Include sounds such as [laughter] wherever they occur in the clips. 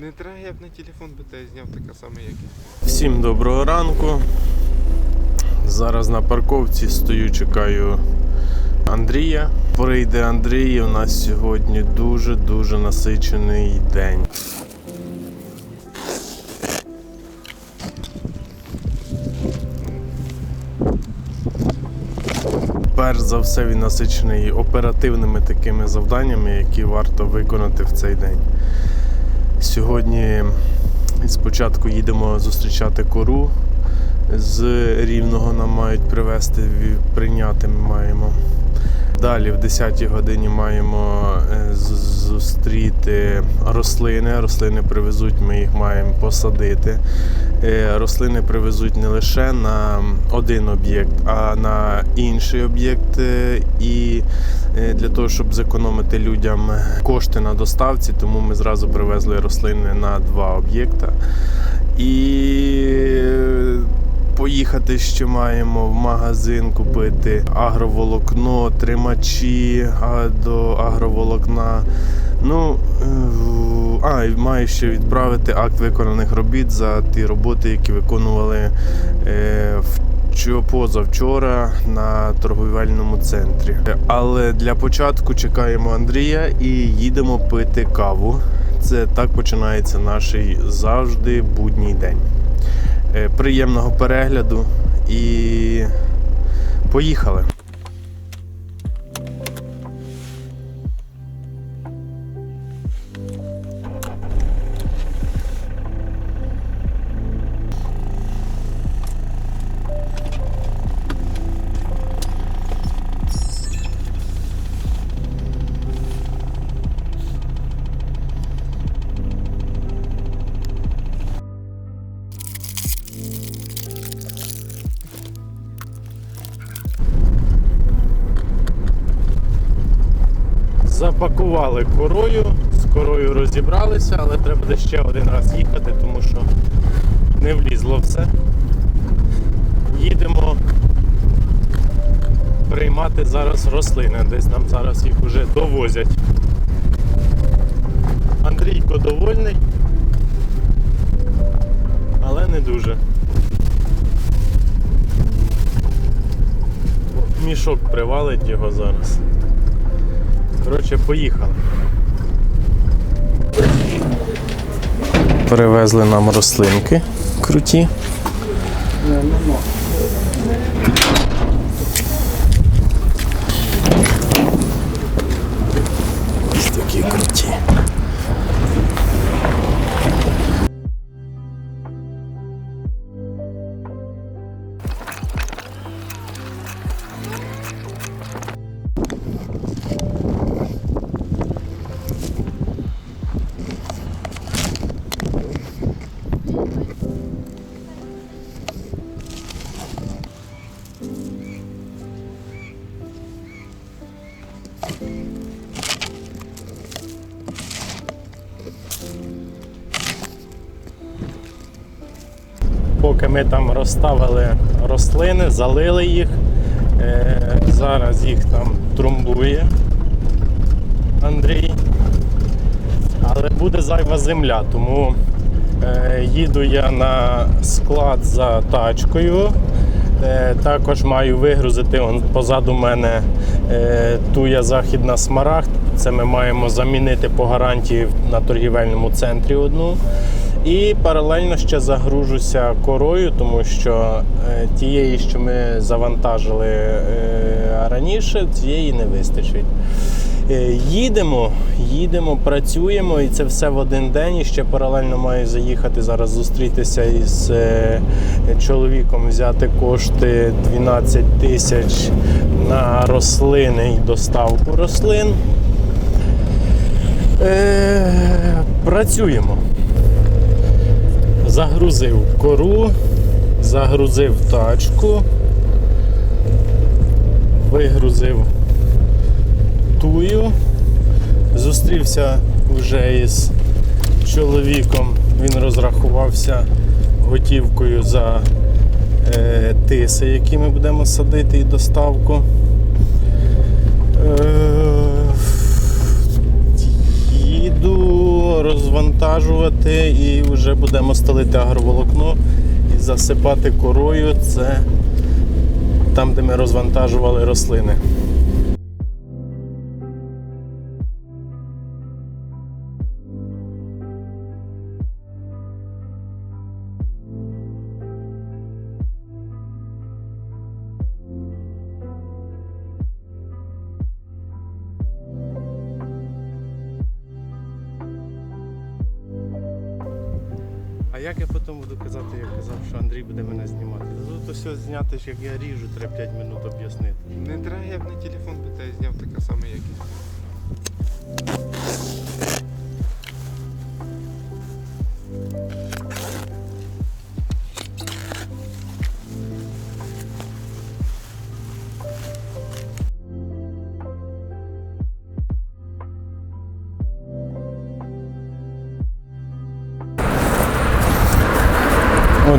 Не треба, я б на телефон би тебе зняв така сама, як. Всім доброго ранку. Зараз на парковці стою, чекаю Андрія. Прийде Андрій. У нас сьогодні дуже-дуже насичений день. Перш за все він насичений оперативними такими завданнями, які варто виконати в цей день. Сьогодні спочатку їдемо зустрічати кору. З Рівного нам мають привезти, прийняти ми маємо. Далі в 10 годині маємо е, зустріти рослини. Рослини привезуть, ми їх маємо посадити. Е, Рослини привезуть не лише на один об'єкт, а на інший об'єкт. е, І для того, щоб зекономити людям кошти на доставці, тому ми зразу привезли рослини на два об'єкта. І поїхати ще маємо в магазин купити агроволокно, тримачі до агроволокна. Ну, е, а, і маю ще відправити акт виконаних робіт за ті роботи, які виконували е, вчо- позавчора на торговельному центрі. Але для початку чекаємо Андрія і їдемо пити каву. Це так починається наш завжди будній день. Е, Приємного перегляду і поїхали. Запакували корою, з корою розібралися, але треба буде ще один раз їхати, тому що не влізло все. Їдемо приймати зараз рослини, десь нам зараз їх вже довозять. Андрійко довольний, але не дуже. Мішок привалить його зараз. Коротше, поїхали. Привезли нам рослинки круті. Поки ми там розставили рослини, залили їх. Е, зараз їх там трумбує Андрій. Але буде зайва земля, тому е, їду я на склад за тачкою. Е, також маю вигрузити он позаду мене туя західна смарагд. Це ми маємо замінити по гарантії на торгівельному центрі одну. І паралельно ще загружуся корою, тому що е, тієї, що ми завантажили е, раніше, цієї не вистачить. Е, Їдемо, їдемо, працюємо, і це все в один день. І ще паралельно маю заїхати зараз зустрітися із чоловіком, взяти кошти 12 тисяч на рослини і доставку рослин. Працюємо. Загрузив кору, загрузив тачку, вигрузив тую. Зустрівся вже із чоловіком. Він розрахувався готівкою за е, тиси, які ми будемо садити і доставку. Е, їду розвантажувати і вже будемо стелити агроволокно і засипати корою. Це там, де ми розвантажували рослини. А як я потім буду казати, як казав, що Андрій буде мене знімати? Тут то все зняти як я ріжу, треба 5 минут об'яснити. Не треба, я б на телефон питаю, зняв така сама якість.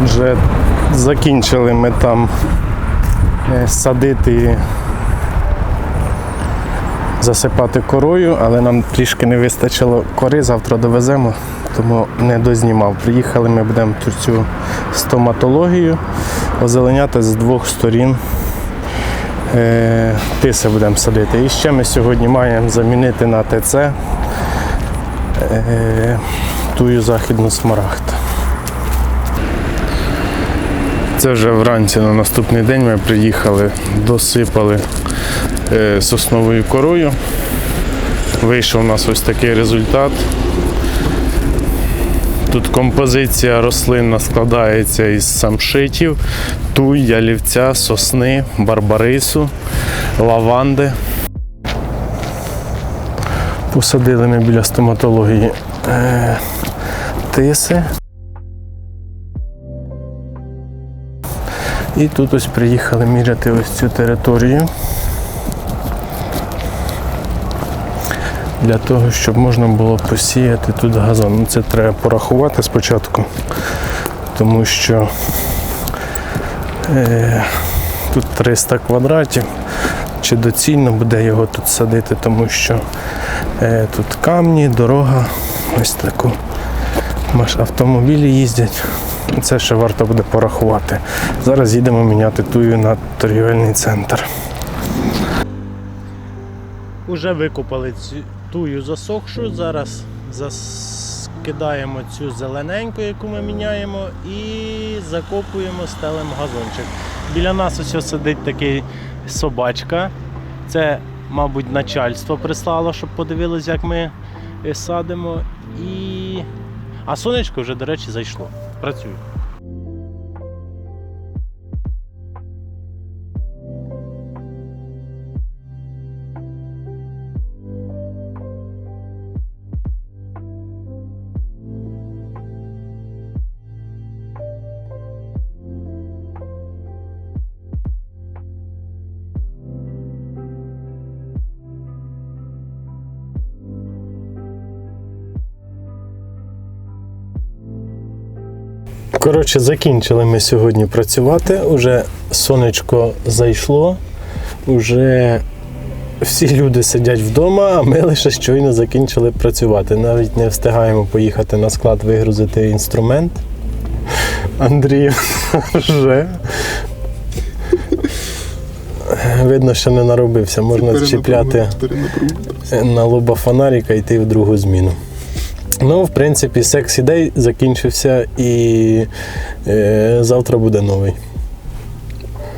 Отже, закінчили ми там е, садити, засипати корою, але нам трішки не вистачило кори, завтра довеземо, тому не дознімав. Приїхали, ми будемо цю стоматологію озеленяти з двох сторін. Е, Тиси будемо садити. І ще ми сьогодні маємо замінити на ТЦ е, тую західну смарагд. Це вже вранці на наступний день ми приїхали, досипали е, сосновою корою. Вийшов у нас ось такий результат. Тут композиція рослинна складається із самшитів, туй, ялівця, сосни, барбарису, лаванди. Посадили ми біля стоматології е, тиси. І тут ось приїхали міряти ось цю територію. Для того, щоб можна було посіяти тут газон. Ну, Це треба порахувати спочатку, тому що е, тут 300 квадратів. Чи доцільно буде його тут садити, тому що е, тут камні, дорога, ось таку. Автомобілі їздять. Це ще варто буде порахувати. Зараз їдемо міняти тую на торгівельний центр. Уже викопали цю тую засохшу. Зараз скидаємо цю зелененьку, яку ми міняємо, і закопуємо, стелимо газончик. Біля нас ось сидить такий собачка. Це, мабуть, начальство прислало, щоб подивилось, як ми е, садимо. І... А сонечко вже, до речі, зайшло. Працює. Коротше, закінчили ми сьогодні працювати. Уже сонечко зайшло, уже всі люди сидять вдома, а ми лише щойно закінчили працювати. Навіть не встигаємо поїхати на склад вигрузити інструмент. Андрій [laughs] вже. Видно, що не наробився. Можна чіпляти на лоба фонарика і йти в другу зміну. Ну, в принципі, секс ідей закінчився і е, завтра буде новий.